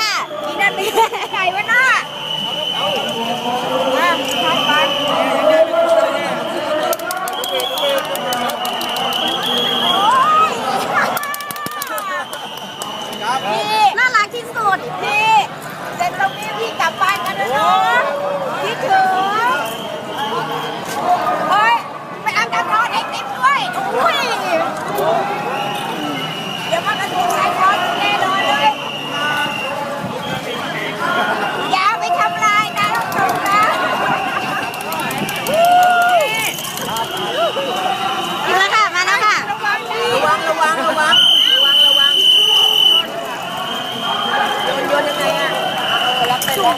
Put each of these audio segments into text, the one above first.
ค่ะ นี่ดันไปไกลไว้นะ โดนยังไงอะเออรับไปแล้ว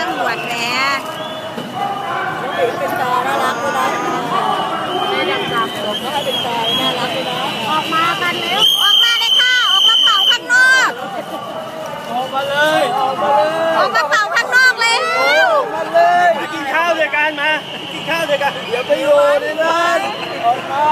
ตำรวจแหมเป็นตาน่ารักด้วยนะไม่ดังจับผมก็ให้เป็นตาน่ารักด้ยนะออกมากันเร็วออกมาเลยค่ะ ออกมาเป่าข้างนอก ออกมาเลย ออกมาเลย ออกมาเป่าข้างนอกเลยออกมาเลย กินข้าวด้วยกันมา กินข้าวด้วยกัน เดี๋ยวไปโยนในนั้ออกมา